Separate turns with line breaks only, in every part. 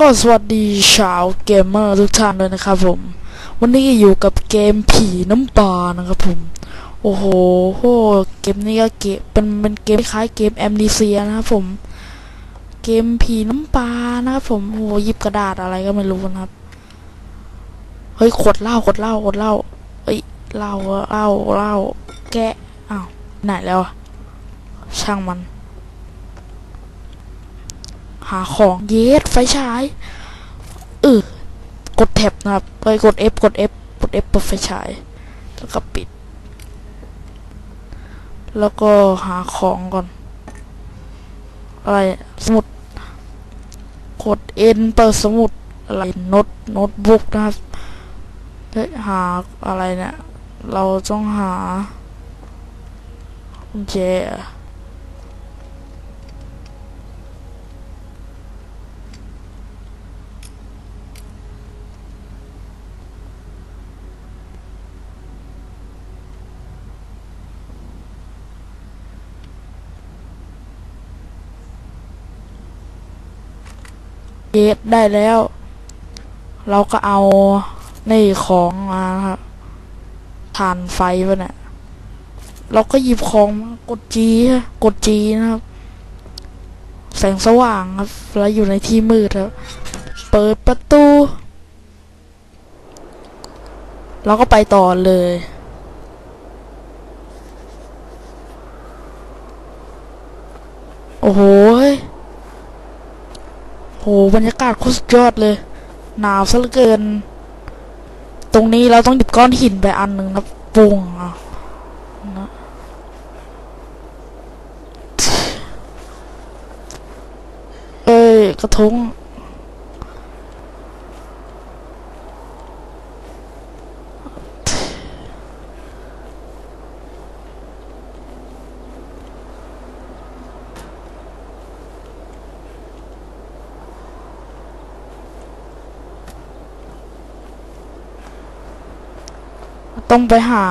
ก็สวัสดีชาวเกมเมอร์ทุกท่านเลยนะครับผม วันนี้อยู่กับเกมผีน้ำปลานะครับผม โอ้โหโหเกมนี้ก็เกมเป็นเป็นเกมคล้ายเกมแอมนิเซียนะครับผม เกมผีน้ำปลานะครับผมโอ้โหหยิบกระดาษอะไรก็ไม่รู้นะครับ เฮ้ยขวดเหล้าขวดเหล้าขวดเหล้าเฮ้ยเหล้าเหล้าเหล้าแกะอ้าวไหนแล้วอะช่างมัน หาของเยสไฟฉายเออกดแท็บนะครับไปกด F กด F กด F เปิดไฟฉายแล้วก็ปิด แล้วก็หาของก่อน อะไรสมุดกด N เปิดสมุดอะไรโน้ตโน้ตบุ๊กนะครับเฮ้ยหาอะไรเนี่ย เราต้องหากุญแจ เยสได้แล้ว เราก็เอาในของมาครับฐานไฟวะเนี่ยเราก็หยิบของกดจีกดจีนะครับ แสงสว่างครับแล้วอยู่ในที่มืดครับ เปิดประตู เราก็ไปต่อเลยโอ้โห หบรรยากาศโคตรยอดเลย หนาวซะเหลือเกิน ตรงนี้เราต้องหยิบก้อนหินไปอันหนึ่งนะปุ้งอะนะเอ้ยกระทง ต้องไปหา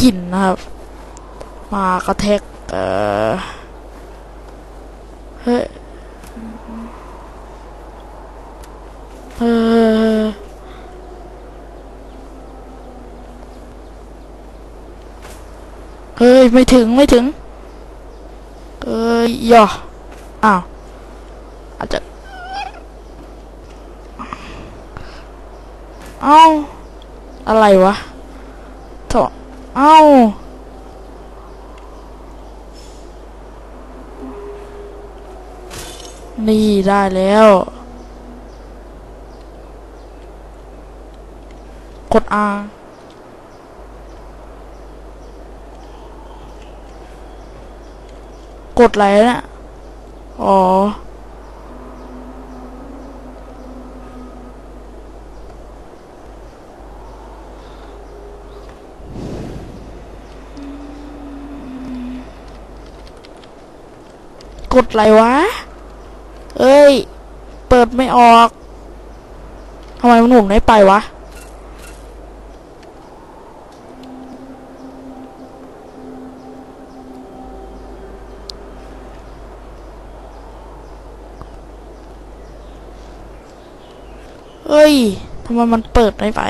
หินนะครับ มากระแทกเออเฮ้ยเออเฮ้ย ไม่ถึงไม่ถึง เอ้ยย่ออ้าวอาจจะเอ้าอะไรวะ โถเอ้านี่ได้แล้ว กด R กดอะไรเนี่ยอ๋อ กดอะไรวะ เอ้ย เปิดไม่ออกทำไมมันหมุนไม่ไปวะ เอ้ยทำไมมันเปิดไม่ไป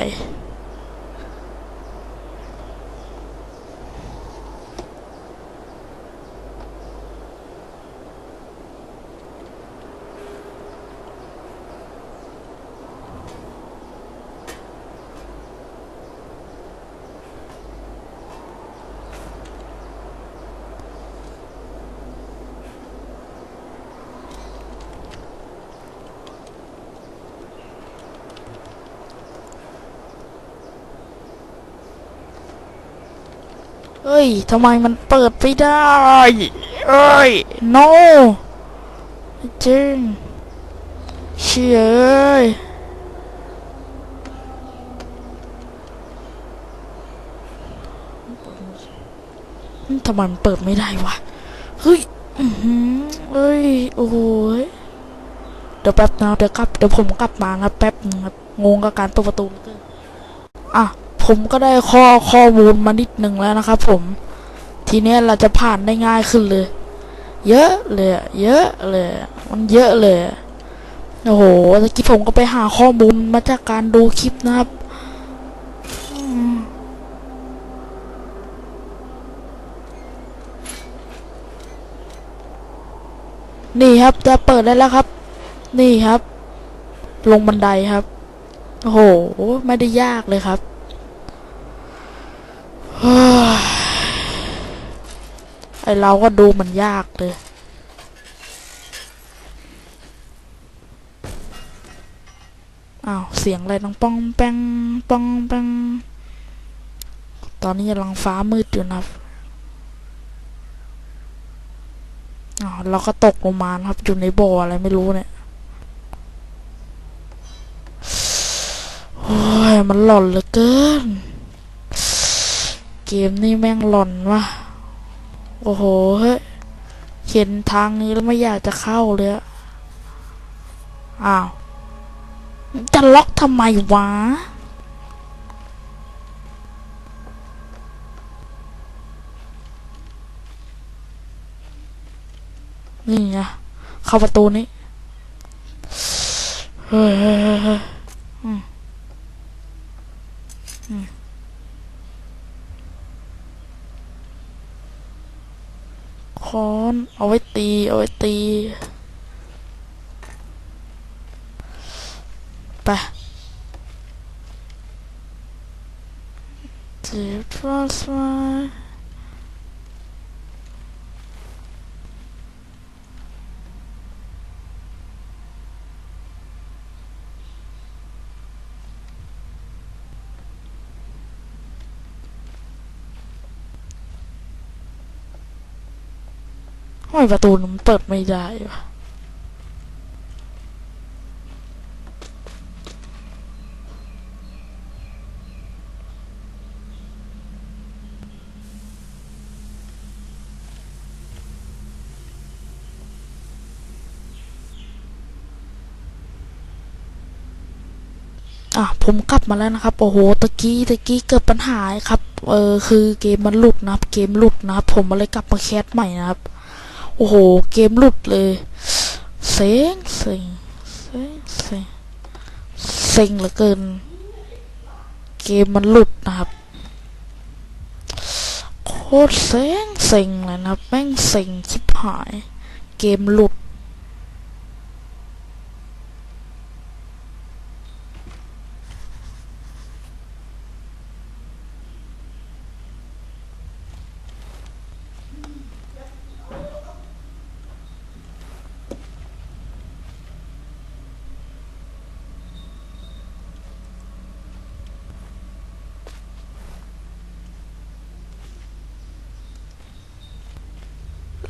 เอ้ยทำไมมันเปิดไม่ได้ เอ้ย no จริงเชี่ยเอ้ยทำไมมันเปิดไม่ได้วะ เฮ้ยอือหือเอ้ย โอ้โหยเดี๋ยวแป๊บนะเดี๋ยวกลับ เดี๋ยวผมกลับมานะแป๊บนึงครับ งงกับการเปิดประตูเหลือเกินอะ ผมก็ได้ข้อข้อมูลมานิดหนึ่งแล้วนะครับผมทีนี้เราจะผ่านได้ง่ายขึ้นเลย เยอะเลย เยอะเลย มันเยอะเลยโอ้โหตะกี้ผมก็ไปหาข้อมูลมาจากการดูคลิปนะครับนี่ครับจะเปิดได้แล้วครับ นี่ครับ ลงบันไดครับ โอ้โห ไม่ได้ยากเลยครับเฮ้ยไอ เราก็ดูมันยากเลยอ้าวเสียงอะไรน้องป้องแป้งป้องแป้งตอนนี้กำลังฟ้ามืดอยู่นะครับอ้าวเราก็ตกลงมาครับอยู่ในบ่ออะไรไม่รู้เนี่ยโอ้ยมันหล่อนเหลือเกิน เกมนี้แม่งหล่อนว่ะ โอ้โหเฮ้ยเห็นทางนี้แล้วไม่อยากจะเข้าเลยอะอ้าว จะล็อกทำไมวะนี่ไงเข้าประตูนี้ เฮ้ยเฮ้ยเฮ้ยเฮ้ยอืมอืม ค้อน เอาไว้ตี เอาไว้ตี ไปเจ็บฟาสมา มประตูมันเปิดไม่ได้วะอะผมกลับมาแล้วนะครับ โอ้โหตะกี้ตะกี้เกิดปัญหาครับ เออคือเกมมันหลุดนะครับ เกมหลุดนะครับ ผมมาเลยกลับมาแคสใหม่นะครับ โอ้โห เกมหลุดเลยเซ็งเซ็งเซ็งเซ็งเซ็งเหลือเกิน เกมมันหลุดนะครับ โคตรเซ็งเซ็งเลยนะครับแม่งเซ็งชิบหาย เกมหลุด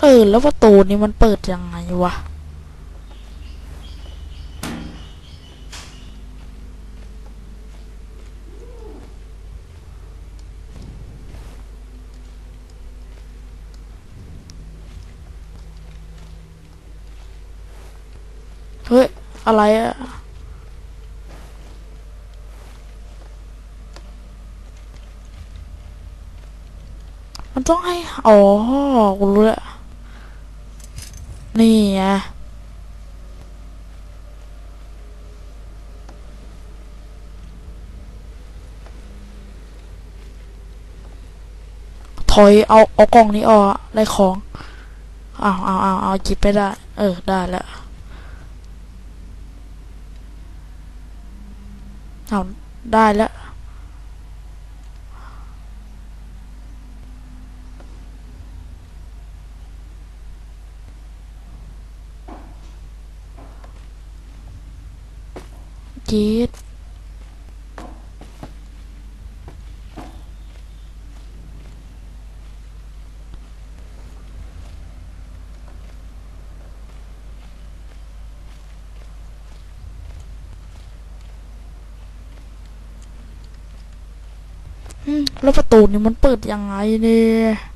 เออ แล้วประตูนี้มันเปิดยังไงวะ เฮ้ย อะไรอะมันต้องให้ อ๋อ กูรู้แล้ว นี่ไงถอยเอาเอากล่องนี้ออกอะไรของเอาวอ้าวอ้าเอาหยิบไปได้ เออ ได้แล้วเอาได้แล้ว จี๊ดแล้วประตูนี่มันเปิดยังไงเนี่ย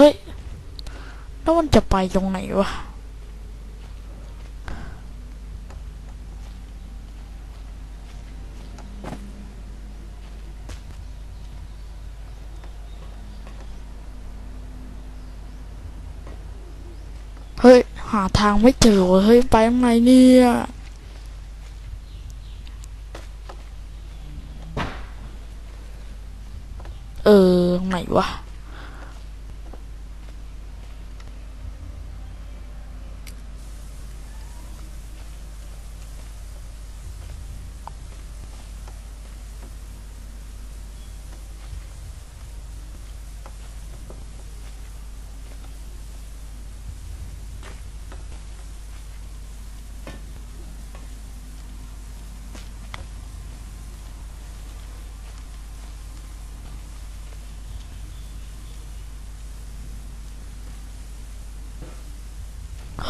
เฮ้ย แล้วมันจะไปตรงไหนวะ เฮ้ย หาทางไม่เจอเว้ยเฮ้ย ไปทางไหนเนี่ยเออไหนวะ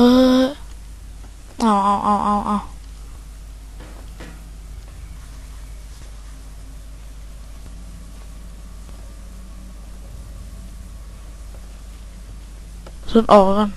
เฮ้ยเอาเอาเอาเอาเอาสุดออกกัน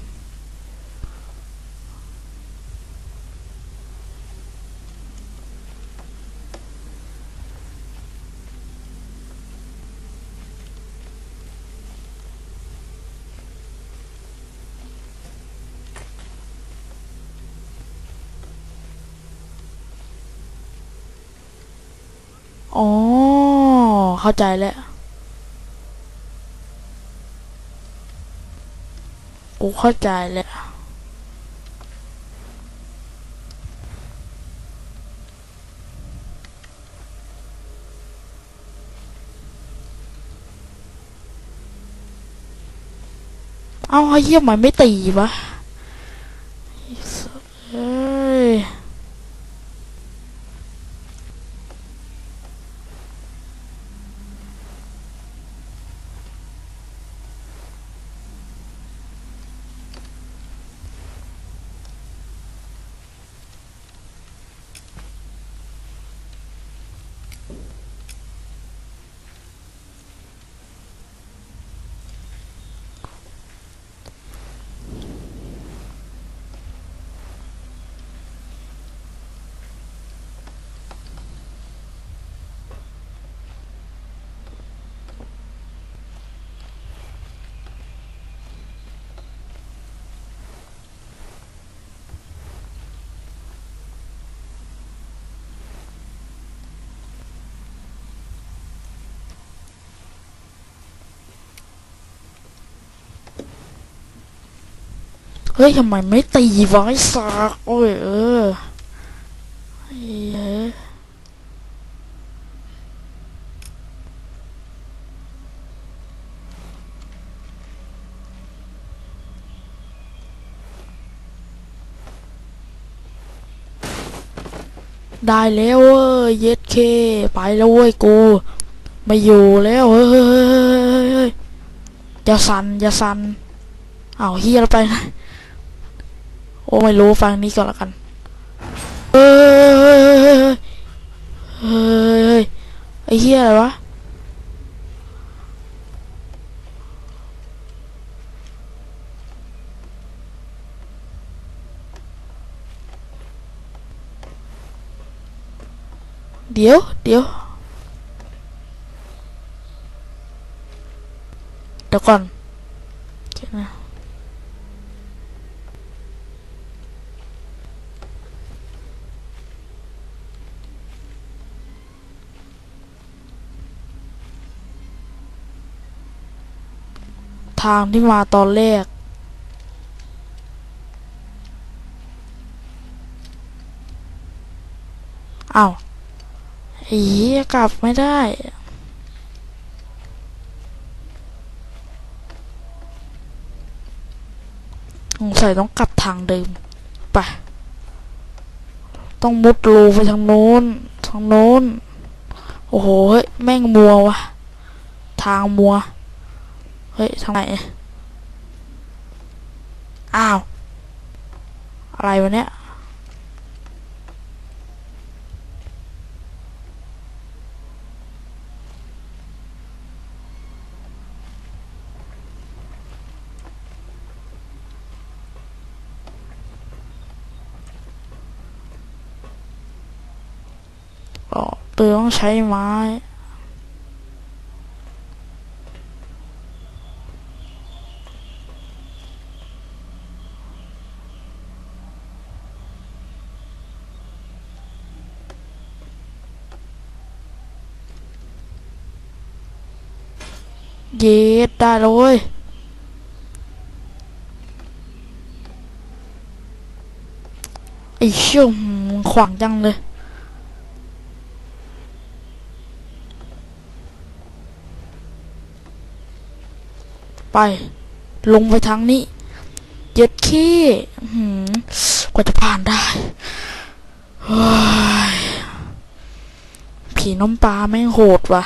อ๋อ เข้าใจแล้ว กูเข้าใจแล้ว เอาไอ้เหี้ยมันไม่ตีวะไอ้สัสเอ้ย เฮ้ยทำไมไม่ตีไอ้สักโอ้ยเออไอ้เฮ้ยได้แล้วเว้ยเย็ดเค ไปแล้วเว้ยกูไม่อยู่แล้วเฮ้ยเฮ้ยเฮ้ยเฮ้ยเฮ้ยอย่าสั่นอย่าสั่นอ้าเฮียแล้วไปนโอ้ไม่รู้ฟังนี้ก่อนละกันเฮ้ยเฮ้ยเฮ้ยไอ้เหี้ยอะไรวะเดี๋ยวเดี๋ยวเดี๋ยวก่อนเดี๋ยวนะ ทางที่มาตอนแรกอ้าวอีกลับไม่ได้ สงสัยต้องกลับทางเดิมไปต้องมุดรูไปทางโน้น ทางโน้น โอ้โหเฮ้ยแม่งมัววะ ทางมัว เฮ้ยทำไหอ้าว อะไรวะเนี่ยเปลืองใช้ไม้ เย็ดได้แล้วเว้ยไอ้เชี่ยหืมขวางจังเลยไป ลงไปทางนี้เย็ดขี้หืมกว่าจะผ่านได้ผีน้ำปลาแม่งโหดว่ะ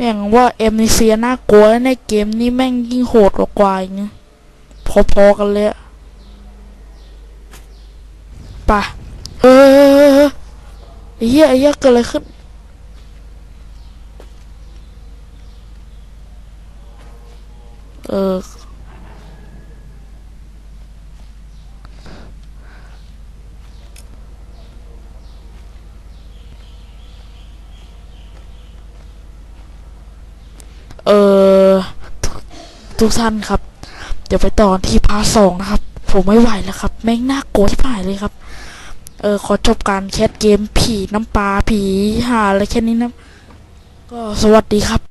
อย่างว่าเอ็มนิเซียน่ากลัวแล้วในเกมนี้แม่งยิ่งโหดกว่ากว่าอีกนะพอๆกันเลยปะเออไอ้เฮียไอ้เฮียเกิดอะไรขึ้นเออ เออทุกทุกท่านครับ เดี๋ยวไปต่อที่พาร์ทสองนะครับ ผมไม่ไหวแล้วครับแม่งน่ากลัวที่ผ่ายเลยครับ เออขอจบการแคสเกมผีน้ำปลาผีห่าอะไรแค่นี้นะก็สวัสดีครับ